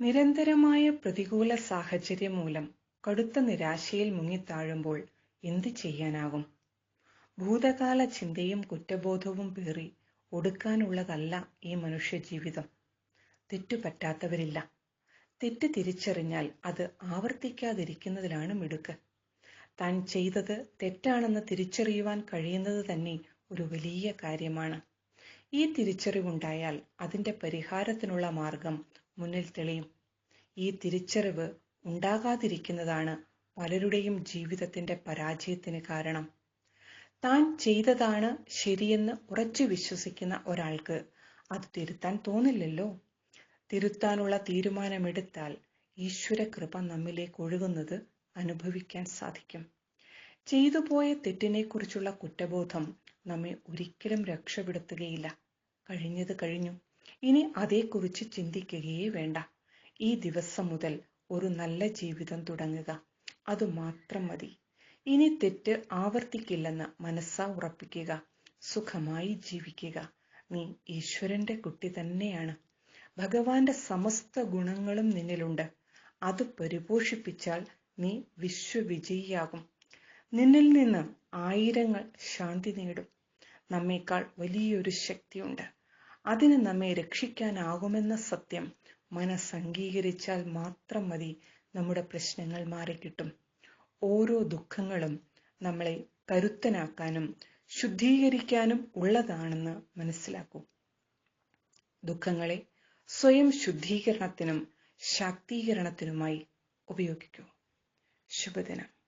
നിരന്തരമായ പ്രതികൂല സാഹചര്യം മൂലം കടുത്ത നിരാശയിൽ മുങ്ങിത്താഴുമ്പോൾ എന്ത് ചെയ്യാനാകും? ഭൂതകാല ചിന്തയും കുറ്റബോധവും പേറി ഒടുക്കാനുള്ളതല്ല ഈ മനുഷ്യജീവിതം. തെറ്റുപറ്റാത്തവരില്ല തെറ്റ് തിരിച്ചറിഞ്ഞാൽ അത് ആവർത്തിക്കാതിരിക്കുന്നതിലാണ് മിടുക്ക്. താൻ ചെയ്തത് തെറ്റാണെന്ന് തിരിച്ചറിയുവാൻ കഴിയുന്നത് തന്നെ ഒരു വലിയ കാര്യമാണ്. ഈ തിരിച്ചറിവുണ്ടായാൽ അതിന്റെ പരിഹാരത്തിനുള്ള മാർഗം മുന്നിൽ തെളിയും. ഈ തിരിച്ചറിവ് ഉണ്ടാകാതിരിക്കുന്നതാണ് പലരുടെയും ജീവിതത്തിന്റെ പരാജയത്തിന് കാരണം. താൻ ചെയ്തതാണ് ശരിയെന്ന് ഉറച്ചു വിശ്വസിക്കുന്ന ഒരാൾക്ക് അത് തിരുത്താൻ തോന്നില്ലല്ലോ. തിരുത്താനുള്ള തീരുമാനമെടുത്താൽ ഈശ്വര കൃപ നമ്മിലേക്ക് ഒഴുകുന്നത് അനുഭവിക്കാൻ സാധിക്കും. ചെയ്തു ചെയ്തുപോയ തെറ്റിനെക്കുറിച്ചുള്ള കുറ്റബോധം നമ്മെ ഒരിക്കലും രക്ഷപ്പെടുത്തുകയില്ല. കഴിഞ്ഞത് കഴിഞ്ഞു. ഇനി അതേക്കുറിച്ച് ചിന്തിക്കുകയേ വേണ്ട. ഈ ദിവസം മുതൽ ഒരു നല്ല ജീവിതം തുടങ്ങുക. അത് മാത്രം മതി. ഇനി തെറ്റ് ആവർത്തിക്കില്ലെന്ന് മനസ്സാ ഉറപ്പിക്കുക. സുഖമായി ജീവിക്കുക. നീ ഈശ്വരന്റെ കുട്ടി തന്നെയാണ്. ഭഗവാന്റെ സമസ്ത ഗുണങ്ങളും നിന്നിലുണ്ട്. അത് പരിപോഷിപ്പിച്ചാൽ നീ വിശ്വവിജയിയാകും. നിന്നിൽ നിന്ന് ആയിരങ്ങൾ ശാന്തി നേടും. നമ്മേക്കാൾ വലിയൊരു ശക്തിയുണ്ട്. അതിന് നമ്മെ രക്ഷിക്കാനാകുമെന്ന സത്യം. മനസ്സംഗീകരിച്ചാൽ മാത്രം മതി നമ്മുടെ പ്രശ്നങ്ങൾ മാറിക്കിട്ടും. ഓരോ ദുഃഖങ്ങളും നമ്മളെ കരുത്തനാക്കാനും ശുദ്ധീകരിക്കാനും ഉള്ളതാണെന്ന് മനസ്സിലാക്കൂ. ദുഃഖങ്ങളെ സ്വയം ശുദ്ധീകരണത്തിനും ശാക്തീകരണത്തിനുമായി ഉപയോഗിക്കൂ. ശുഭദിനം.